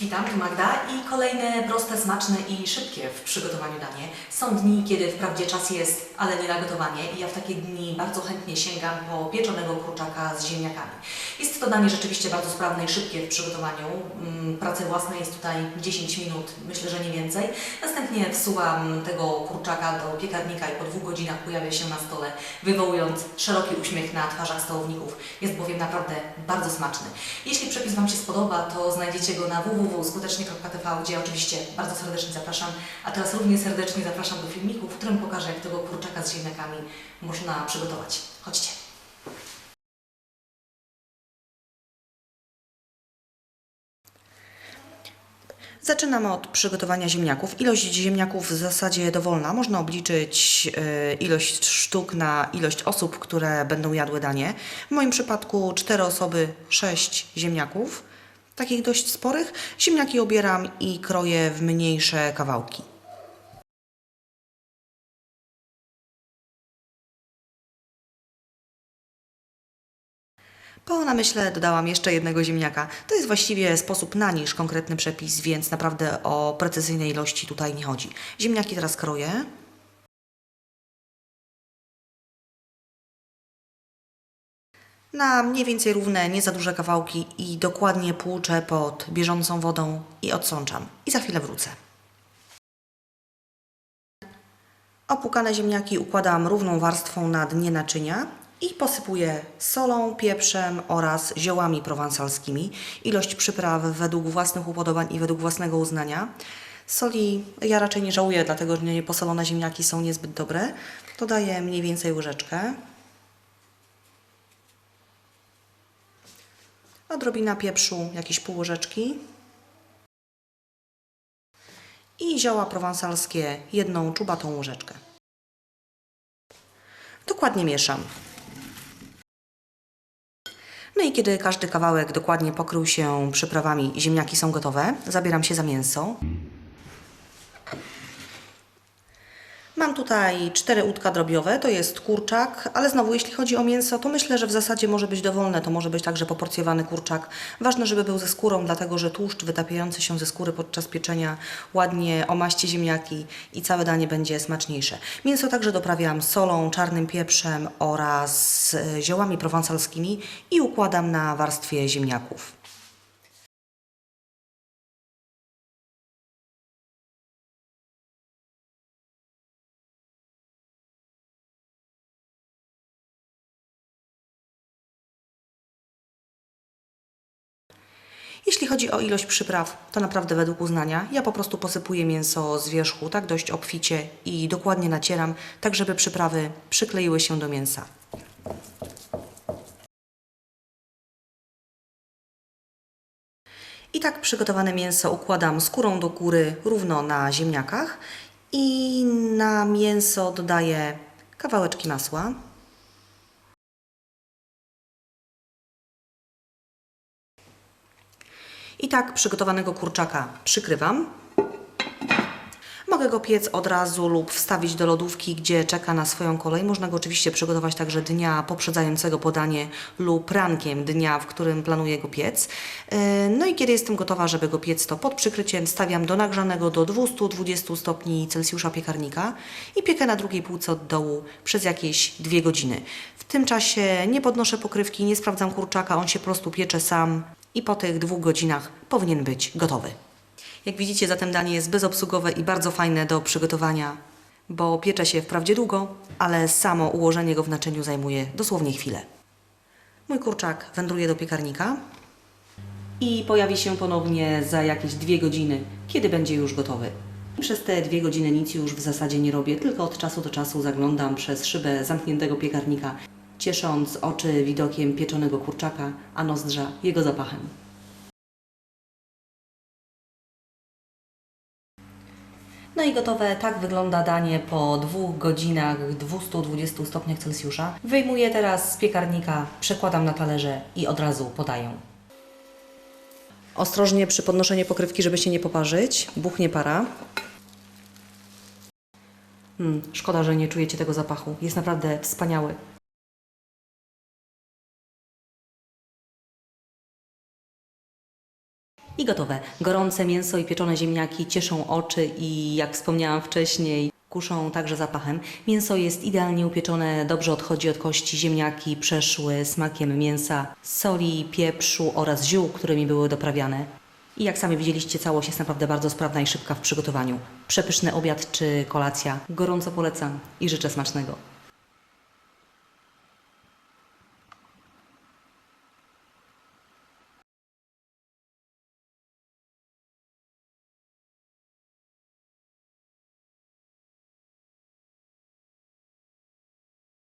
Witam, tu Magda i kolejne proste, smaczne i szybkie w przygotowaniu danie. Są dni, kiedy wprawdzie czas jest, ale nie na gotowanie i ja w takie dni bardzo chętnie sięgam po pieczonego kurczaka z ziemniakami. Jest to danie rzeczywiście bardzo sprawne i szybkie w przygotowaniu. Mm, Pracy własnej jest tutaj 10 minut, myślę, że nie więcej. Następnie wsuwam tego kurczaka do piekarnika i po dwóch godzinach pojawia się na stole, wywołując szeroki uśmiech na twarzach stołowników. Jest bowiem naprawdę bardzo smaczny. Jeśli przepis Wam się spodoba, to znajdziecie go na www.skutecznie.tv, gdzie oczywiście bardzo serdecznie zapraszam, a teraz równie serdecznie zapraszam do filmiku, w którym pokażę, jak tego kurczaka z ziemniakami można przygotować. Chodźcie. Zaczynamy od przygotowania ziemniaków. Ilość ziemniaków w zasadzie dowolna. Można obliczyć y, ilość sztuk na ilość osób, które będą jadły danie. W moim przypadku 4 osoby, 6 ziemniaków, takich dość sporych. Ziemniaki obieram i kroję w mniejsze kawałki. Po namyśle dodałam jeszcze jednego ziemniaka. To jest właściwie sposób na niż konkretny przepis, więc naprawdę o precyzyjnej ilości tutaj nie chodzi. Ziemniaki teraz kroję. Na mniej więcej równe, nie za duże kawałki i dokładnie płuczę pod bieżącą wodą i odsączam. I za chwilę wrócę. Opłukane ziemniaki układam równą warstwą na dnie naczynia i posypuję solą, pieprzem oraz ziołami prowansalskimi. Ilość przypraw według własnych upodobań i według własnego uznania. Soli ja raczej nie żałuję, dlatego że nieposolone ziemniaki są niezbyt dobre. Dodaję mniej więcej łyżeczkę. Odrobina pieprzu, jakieś pół łyżeczki. I zioła prowansalskie, jedną czubatą łyżeczkę. Dokładnie mieszam. No i kiedy każdy kawałek dokładnie pokrył się przyprawami ziemniaki są gotowe, zabieram się za mięso. Mam tutaj cztery łódka drobiowe, to jest kurczak, ale znowu jeśli chodzi o mięso, to myślę, że w zasadzie może być dowolne, to może być także poporcjowany kurczak. Ważne, żeby był ze skórą, dlatego że tłuszcz wytapiający się ze skóry podczas pieczenia ładnie omaści ziemniaki i całe danie będzie smaczniejsze. Mięso także doprawiam solą, czarnym pieprzem oraz e, ziołami prowansalskimi i układam na warstwie ziemniaków. Jeśli chodzi o ilość przypraw, to naprawdę według uznania. Ja po prostu posypuję mięso z wierzchu, tak dość obficie i dokładnie nacieram, tak żeby przyprawy przykleiły się do mięsa. I tak przygotowane mięso układam skórą do góry równo na ziemniakach i na mięso dodaję kawałeczki masła. I tak przygotowanego kurczaka przykrywam. Mogę go piec od razu lub wstawić do lodówki, gdzie czeka na swoją kolej. Można go oczywiście przygotować także dnia poprzedzającego podanie lub rankiem dnia, w którym planuję go piec. Yy, No i kiedy jestem gotowa, żeby go piec, to pod przykryciem stawiam do nagrzanego do 220 stopni Celsjusza piekarnika i piekę na drugiej półce od dołu przez jakieś dwie godziny. W tym czasie nie podnoszę pokrywki, nie sprawdzam kurczaka, on się po prostu piecze sam i po tych dwóch godzinach powinien być gotowy. Jak widzicie, zatem danie jest bezobsługowe i bardzo fajne do przygotowania, bo piecze się wprawdzie długo, ale samo ułożenie go w naczyniu zajmuje dosłownie chwilę. Mój kurczak wędruje do piekarnika i pojawi się ponownie za jakieś dwie godziny, kiedy będzie już gotowy. Przez te dwie godziny nic już w zasadzie nie robię, tylko od czasu do czasu zaglądam przez szybę zamkniętego piekarnika, ciesząc oczy widokiem pieczonego kurczaka, a nozdrza jego zapachem. No i gotowe, tak wygląda danie po dwóch godzinach 220 stopniach Celsjusza. Wyjmuję teraz z piekarnika, przekładam na talerze i od razu podaję. Ostrożnie przy podnoszeniu pokrywki, żeby się nie poparzyć. Buchnie para. Mm, szkoda, że nie czujecie tego zapachu. Jest naprawdę wspaniały. I gotowe. Gorące mięso i pieczone ziemniaki cieszą oczy i jak wspomniałam wcześniej, kuszą także zapachem. Mięso jest idealnie upieczone, dobrze odchodzi od kości, ziemniaki przeszły smakiem mięsa, soli, pieprzu oraz ziół, którymi były doprawiane. I jak sami widzieliście, całość jest naprawdę bardzo sprawna i szybka w przygotowaniu. Przepyszny obiad czy kolacja. Gorąco polecam i życzę smacznego.